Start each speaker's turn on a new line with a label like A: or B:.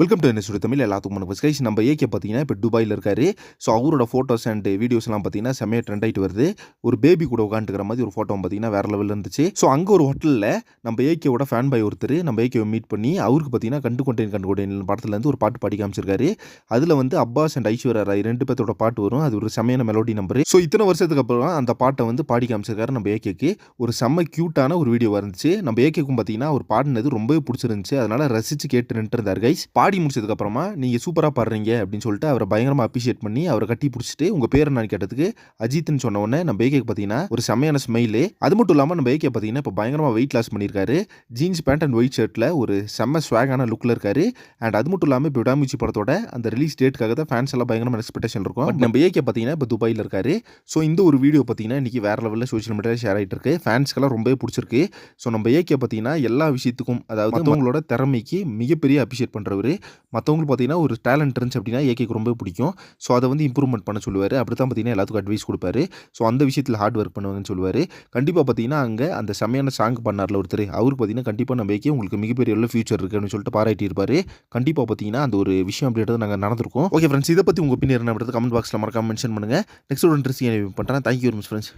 A: Welcome to என்ன தமிழ் எல்லாத்துக்கும் வணக்கம். கைஸ் நம்ம ஏகே பார்த்தீங்கன்னா இப்போ துபாயில் இருக்காரு. ஸோ அவரோட ஃபோட்டோஸ் அண்ட் வீடியோஸ்லாம் பார்த்தீங்கன்னா செம்மையாக ட்ரெண்ட் ஆகிட்டு வருது. ஒரு பேபி கூட உட்காந்துக்கிற மாதிரி ஒரு ஃபோட்டோ பார்த்தீங்கன்னா வேற லெவலில் இருந்துச்சு. ஸோ அங்கே ஒரு ஹோட்டலில் நம்ம ஏகேவோட ஃபேன் பாய் ஒருத்தர் நம்ம ஏகேவை மீட் பண்ணி அவருக்கு பார்த்தீங்கன்னா கண்டு கொண்டேன் கண்டு கொண்டேன் படத்துலேருந்து ஒரு பாட்டு பாடி காமிச்சிருக்காரு. அதில் வந்து அப்பாஸ் அண்ட் ஐஸ்வர்யா ராய் ரெண்டு பேர்த்தோட பாட்டு வரும். அது ஒரு செம்மையான மெலோடி நம்பர் ஸோ இத்தனை வருஷத்துக்கு அப்புறம் அந்த பாட்டை வந்து பாடி காமிச்சிருக்காரு நம்ம ஏகேக்கு ஒரு செம்ம க்யூட்டான ஒரு வீடியோ இருந்துச்சு. நம்ம ஏகேக்கும் பார்த்தீங்கன்னா அவர் பாடினது ரொம்பவே பிடிச்சிருந்துச்சு. அதனால் ரசித்து கேட்டு நின்றுருந்தார் கைஸ் பாடி முடிச்சதுக்கு அப்புறமா நீங்க சூப்பரா பாடுறீங்க அப்படின்னு சொல்லிட்டு அவரை பயங்கரமா அப்ரிஷியேட் பண்ணி அவரை கட்டி பிடிச்சிட்டு உங்க பேர் நான் கேட்டதுக்கு அஜித்னு சொன்ன உடனே நம்ம ஏகே பார்த்தீங்கன்னா ஒரு செம்மையான ஸ்மைலு அது மட்டும் இல்லாமல் நம்ம ஏகே பார்த்தீங்கன்னா இப்போ பயங்கரமா வெயிட் லாஸ் பண்ணியிருக்காரு. ஜீன்ஸ் பேண்ட் அண்ட் ஒயிட் ஷர்ட்ல ஒரு செம்ம ஸ்வாகான லுக்ல இருக்காரு. அண்ட் அது மட்டும் இல்லாமல் இப்போ விடாமிச்சி படத்தோட அந்த ரிலீஸ் டேட்டுக்காக தான் ஃபேன்ஸ் எல்லாம் பயங்கரமான எக்ஸ்பெக்டேஷன் இருக்கும். நம்ம ஏகே பார்த்தீங்கன்னா இப்போ துபாயில் இருக்காரு. ஸோ இந்த ஒரு வீடியோ பார்த்தீங்கன்னா இன்னைக்கு வேற லெவலில் சோஷியல் மீடியாவில் ஷேர் ஆகிட்டு இருக்கு. ஃபேன்ஸ்க்கெல்லாம் ரொம்பவே பிடிச்சிருக்கு. ஸோ நம்ம ஏகே பார்த்தீங்கன்னா எல்லா விஷயத்துக்கும் அதாவது மற்றவங்களோட திறமைக்கு மிகப்பெரிய அப்ரிஷியேட் பண்ணுறவர் மற்றவங்களுக்கு பார்த்தீங்கன்னா ஒரு டேலண்ட் இருந்துச்சு அப்படின்னா ஏகேக்கு ரொம்ப பிடிக்கும். ஸோ அதை வந்து இம்ப்ரூவ்மெண்ட் பண்ண சொல்லுவார். அப்படி தான் பார்த்தீங்கன்னா எல்லாத்துக்கும் அட்வைஸ் கொடுப்பாரு. ஸோ அந்த விஷயத்தில் ஹார்ட் ஒர்க் பண்ணுவாங்கன்னு சொல்லுவார். கண்டிப்பாக பார்த்தீங்கன்னா அங்கே அந்த செம்மையான சாங் பண்ணார்ல ஒருத்தர் அவருக்கு பார்த்தீங்கன்னா கண்டிப்பாக நம்ம ஏகே உங்களுக்கு மிகப்பெரிய உள்ள ஃபியூச்சர் இருக்குன்னு சொல்லிட்டு பாராட்டி இருப்பார் கண்டிப்பாக பார்த்தீங்கன்னா அந்த ஒரு விஷயம் அப்படின்றது நாங்கள் நடந்திருக்கோம். ஓகே ஃப்ரெண்ட்ஸ் இதை பற்றி உங்கள் பின்னர் என்ன கமெண்ட் பாக்ஸில் மறக்காம மென்ஷன் பண்ணுங்கள் நெக்ஸ்ட் ஒரு இன்ட்ரெஸ்டிங் பண்ணுறேன் தேங்க்யூ வெரி மச் ஃப்ரெண்ட்ஸ்